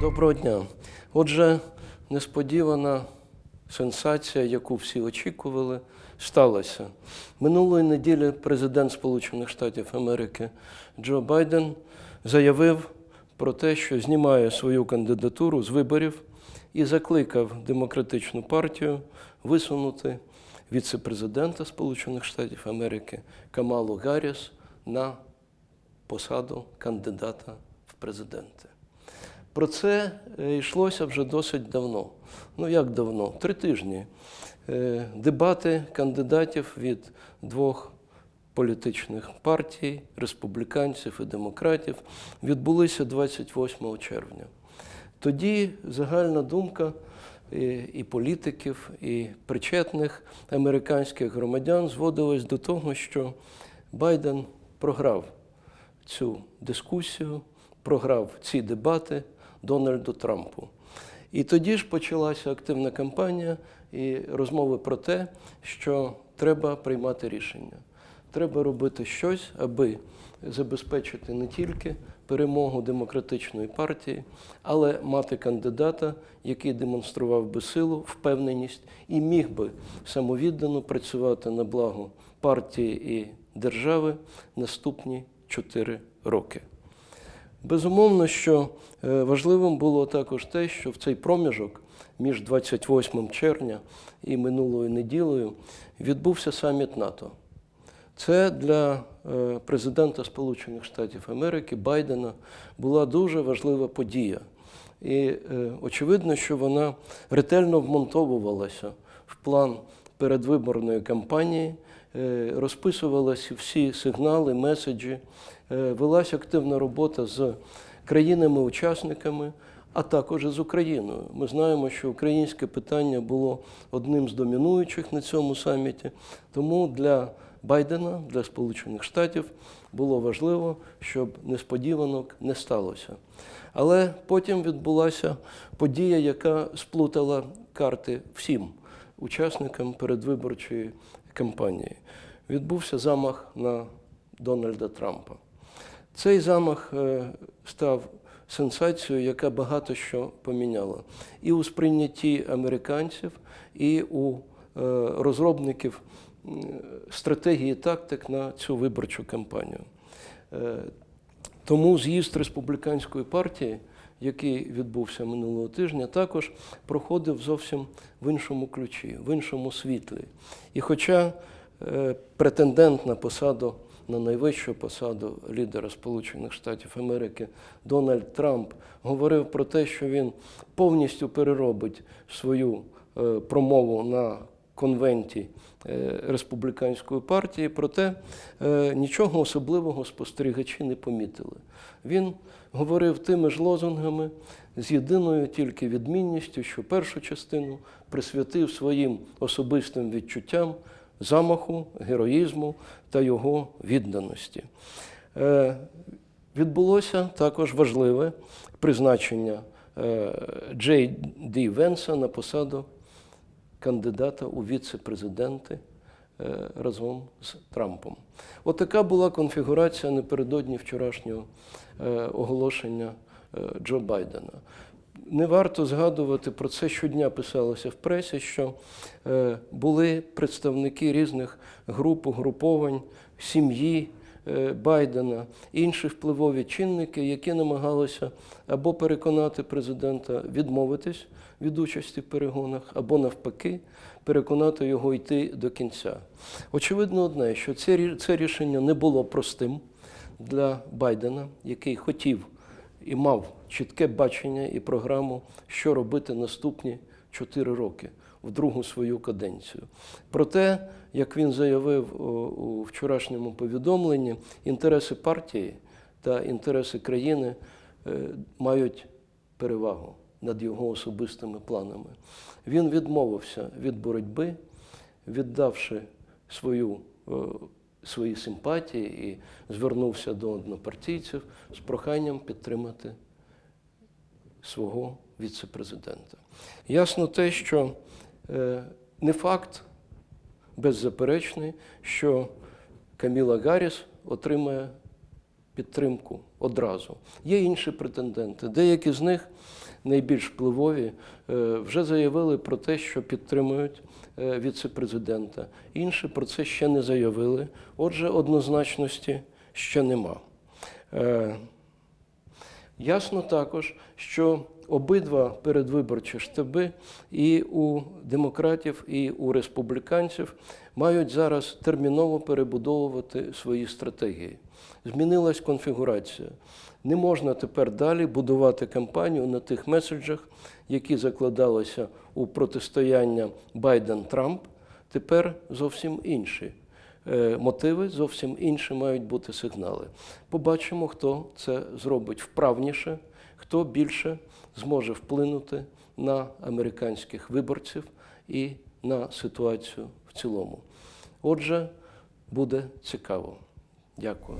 Доброго дня. Отже, несподівана сенсація, яку всі очікували, сталася. Минулої неділі президент Сполучених Штатів Америки Джо Байден заявив про те, що знімає свою кандидатуру з виборів і закликав демократичну партію висунути віце-президента Сполучених Штатів Америки Камалу Гарріс на посаду кандидата в президенти. Про це е, йшлося вже досить давно. Ну як давно? Три тижні. Е, Дебати кандидатів від двох політичних партій, республіканців і демократів, відбулися 28 червня. Тоді загальна думка і, і політиків, і причетних американських громадян зводилась до того, що Байден програв цю дискусію, програв ці дебати Дональду Трампу. І тоді ж почалася активна кампанія і розмови про те, що треба приймати рішення. Треба робити щось, аби забезпечити не тільки перемогу демократичної партії, але мати кандидата, який демонстрував би силу, впевненість і міг би самовіддано працювати на благо партії і держави наступні чотири роки. Безумовно, що е, важливим було також те, що в цей проміжок між 28 червня і минулою неділею відбувся саміт НАТО. Це для е, президента Сполучених Штатів Америки Байдена була дуже важлива подія. І е, очевидно, що вона ретельно вмонтовувалася в план передвиборної кампанії, е, розписувалися всі сигнали, меседжі, е, велася активна робота з країнами-учасниками, а також з Україною. Ми знаємо, що українське питання було одним з домінуючих на цьому саміті. Тому для Байдена, для Сполучених Штатів було важливо, щоб несподіванок не сталося. Але потім відбулася подія, яка сплутала карти всім учасникам передвиборчої кампанії. Відбувся замах на Дональда Трампа. Цей замах е, став сенсацією, яка багато що поміняла і у сприйнятті американців, і у е, розробників стратегії тактик на цю виборчу кампанію. Е, Тому з'їзд республіканської партії, який відбувся минулого тижня, також проходив зовсім в іншому ключі, в іншому світлі. І хоча е, претендент на посаду, на найвищу посаду лідера Сполучених Штатів Америки Дональд Трамп говорив про те, що він повністю переробить свою е, промову на конвенті е, республіканської партії, проте е, нічого особливого спостерігачі не помітили. Він говорив тими ж лозунгами з єдиною тільки відмінністю, що першу частину присвятив своїм особистим відчуттям замаху, героїзму та його відданості. Е, Відбулося також важливе призначення Джей Ді Венса на посаду кандидата у віце-президенти е, разом з Трампом. От така була конфігурація напередодні вчорашнього е, оголошення е, Джо Байдена. Не варто згадувати про це щодня писалося в пресі, що були представники різних груп, угруповань, сім'ї Байдена, інші впливові чинники, які намагалися або переконати президента відмовитись від участі в перегонах, або навпаки, переконати його йти до кінця. Очевидно, одне, що це рішення не було простим для Байдена, який хотів і мав чітке бачення і програму, що робити наступні чотири роки в другу свою каденцію. Проте, як він заявив у вчорашньому повідомленні, інтереси партії та інтереси країни е, мають перевагу над його особистими планами. Він відмовився від боротьби, віддавши свою свої симпатії і звернувся до однопартійців з проханням підтримати свого віце-президента. Ясно те, що не факт беззаперечний, що Каміла Гарріс отримає підтримку одразу. Є інші претенденти. Деякі з них найбільш впливові е, вже заявили про те, що підтримують е, віце-президента. Інші про це ще не заявили. Отже, однозначності ще нема. Е, Ясно також, що обидва передвиборчі штаби і у демократів, і у республіканців мають зараз терміново перебудовувати свої стратегії. Змінилась конфігурація. Не можна тепер далі будувати кампанію на тих меседжах, які закладалися у протистояння Байден-Трамп. Тепер зовсім інші е, мотиви, зовсім інші мають бути сигнали. Побачимо, хто це зробить вправніше, хто більше зможе вплинути на американських виборців і на ситуацію в цілому. Отже, буде цікаво. Дякую.